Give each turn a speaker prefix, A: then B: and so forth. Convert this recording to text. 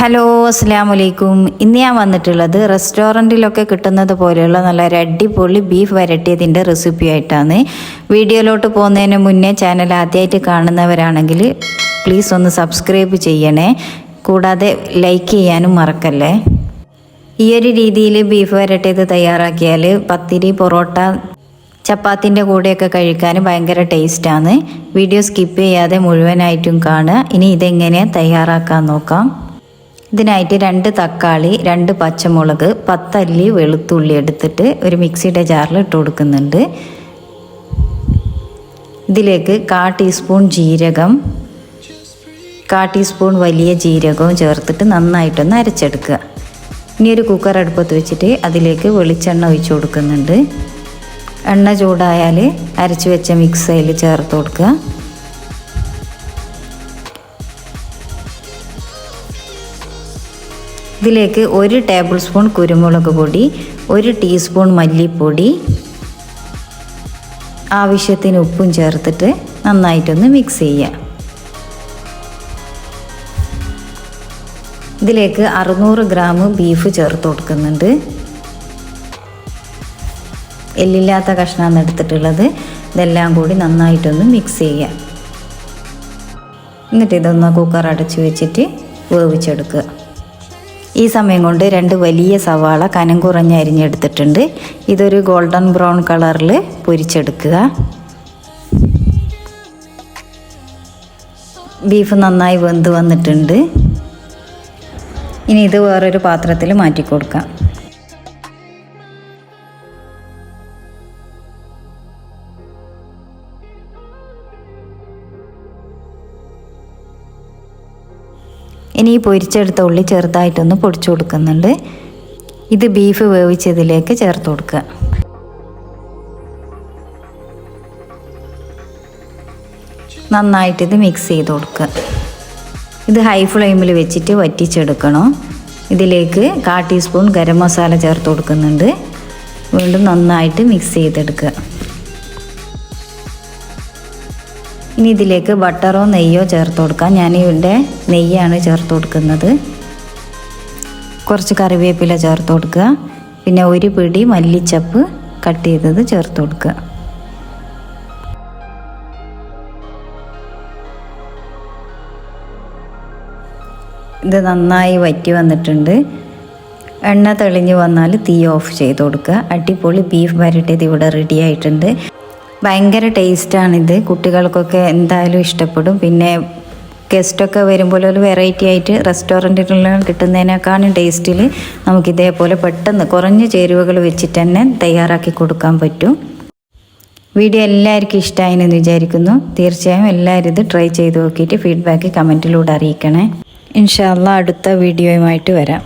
A: Hello അസ്സാം വലൈക്കും ഇന്ന് ഞാൻ വന്നിട്ടുള്ളത് റെസ്റ്റോറന്റിലൊക്കെ കിട്ടുന്നത് പോലെയുള്ള നല്ല അടിപൊളി ബീഫ് വരട്ടിയതിന്റെ റെസിപ്പി ആയിട്ടാണ്. വീഡിയോയിലോട്ട് പോകുന്നതിന് മുന്നേ ചാനൽ ആദ്യമായിട്ട് കാണുന്നവരാണെങ്കിൽ പ്ലീസ് ഒന്ന് സബ്സ്ക്രൈബ് ചെയ്യണേ. കൂടാതെ ലൈക്ക് ചെയ്യാനും മറക്കല്ലേ. ഈ ഒരു രീതിയിൽ ബീഫ് വരട്ടിയത് തയ്യാറാക്കിയാൽ പത്തിരി പൊറോട്ട ചപ്പാത്തിന്റെ കൂടെയൊക്കെ കഴിക്കാൻ ഭയങ്കര ടേസ്റ്റാണ് വീഡിയോ സ്കിപ്പ് ചെയ്യാതെ മുഴുവനായിട്ടും കാണുക. ഇനി ഇതെങ്ങനെ തയ്യാറാക്കാൻ നോക്കാം. ഇതിനായിട്ട് രണ്ട് തക്കാളി രണ്ട് പച്ചമുളക് പത്തല്ലി വെളുത്തുള്ളി എടുത്തിട്ട് ഒരു മിക്സിയുടെ ജാറിൽ ഇട്ട് കൊടുക്കുന്നുണ്ട്. ഇതിലേക്ക് കാ ടീസ്പൂൺ ജീരകം കാ ടീസ്പൂൺ വലിയ ജീരകവും ചേർത്തിട്ട് നന്നായിട്ടൊന്ന് അരച്ചെടുക്കുക. ഇനി ഒരു കുക്കർ അടുപ്പത്ത് വെച്ചിട്ട് അതിലേക്ക് വെളിച്ചെണ്ണ ഒഴിച്ചു കൊടുക്കുന്നുണ്ട്. എണ്ണ ചൂടായാൽ അരച്ച് വെച്ച മിക്സ് അതിൽ ചേർത്ത് കൊടുക്കുക. ഇതിലേക്ക് ഒരു ടേബിൾ സ്പൂൺ കുരുമുളക് പൊടി ഒരു ടീസ്പൂൺ മല്ലിപ്പൊടി ആവശ്യത്തിന് ഉപ്പും ചേർത്തിട്ട് നന്നായിട്ടൊന്ന് മിക്സ് ചെയ്യുക ഇതിലേക്ക് അറുന്നൂറ് ഗ്രാം ബീഫ് ചേർത്ത് കൊടുക്കുന്നുണ്ട്. എല്ലില്ലാത്ത കഷ്ണമാണ് എടുത്തിട്ടുള്ളത്. ഇതെല്ലാം കൂടി നന്നായിട്ടൊന്ന് മിക്സ് ചെയ്യുക എന്നിട്ട് ഇതൊന്ന് കുക്കർ അടച്ച് വെച്ചിട്ട് വേവിച്ചെടുക്കുക. ഈ സമയം കൊണ്ട് രണ്ട് വലിയ സവാള കനം കുറഞ്ഞ് അരിഞ്ഞെടുത്തിട്ടുണ്ട് ഇതൊരു ഗോൾഡൻ ബ്രൗൺ കളറിൽ പൊരിച്ചെടുക്കുക. ബീഫ് നന്നായി വെന്ത് വന്നിട്ടുണ്ട്. ഇനി ഇത് വേറൊരു പാത്രത്തിൽ മാറ്റി കൊടുക്കാം ഇനി ഈ പൊരിച്ചെടുത്ത ഉള്ളി ചെറുതായിട്ടൊന്ന് പൊടിച്ചു കൊടുക്കുന്നുണ്ട്. ഇത് ബീഫ് വേവിച്ചതിലേക്ക് ചേർത്ത് കൊടുക്കുക. നന്നായിട്ട് ഇത് മിക്സ് ചെയ്ത് കൊടുക്കുക. ഇത് ഹൈ ഫ്ലെയിമിൽ വെച്ചിട്ട് വറ്റിച്ചെടുക്കണം. ഇതിലേക്ക് കാ ടീസ്പൂൺ ഗരം മസാല ചേർത്ത് കൊടുക്കുന്നുണ്ട്. വീണ്ടും നന്നായിട്ട് മിക്സ് ചെയ്തെടുക്കുക. ഇനി ഇതിലേക്ക് ബട്ടറോ നെയ്യോ ചേർത്ത് കൊടുക്കാം. ഞാൻ ഇവിടെ നെയ്യാണ് ചേർത്ത് കൊടുക്കുന്നത്. കുറച്ച് കറിവേപ്പില ചേർത്ത് കൊടുക്കുക. പിന്നെ ഒരു പിടി മല്ലിച്ചപ്പ് കട്ട് ചെയ്തത് ചേർത്ത് കൊടുക്കുക. ഇത് നന്നായി വറ്റി വന്നിട്ടുണ്ട്. എണ്ണ തെളിഞ്ഞു വന്നാൽ തീ ഓഫ് ചെയ്ത് കൊടുക്കുക. അടിപൊളി ബീഫ് വരട്ടിയത് ഇവിടെ റെഡി ആയിട്ടുണ്ട്. ഭയങ്കര ടേസ്റ്റാണിത്. കുട്ടികൾക്കൊക്കെ എന്തായാലും ഇഷ്ടപ്പെടും. പിന്നെ ഗസ്റ്റൊക്കെ വരുമ്പോൾ ഒരു വെറൈറ്റി ആയിട്ട് റെസ്റ്റോറന്റിലെല്ലാം കിട്ടുന്നതിനേക്കാളും ടേസ്റ്റിൽ നമുക്ക് ഇതേപോലെ പെട്ടെന്ന് കുറഞ്ഞ ചേരുവകൾ വെച്ചിട്ട് തന്നെ തയ്യാറാക്കി കൊടുക്കാൻ പറ്റും. വീഡിയോ എല്ലാവർക്കും ഇഷ്ടമായെന്ന് വിചാരിക്കുന്നു. തീർച്ചയായും എല്ലാവരും ഇത് ട്രൈ ചെയ്ത് നോക്കിയിട്ട് ഫീഡ്ബാക്ക് കമന്റിലൂടെ അറിയിക്കണേ. ഇൻഷാല്ല അടുത്ത വീഡിയോയുമായിട്ട് വരാം.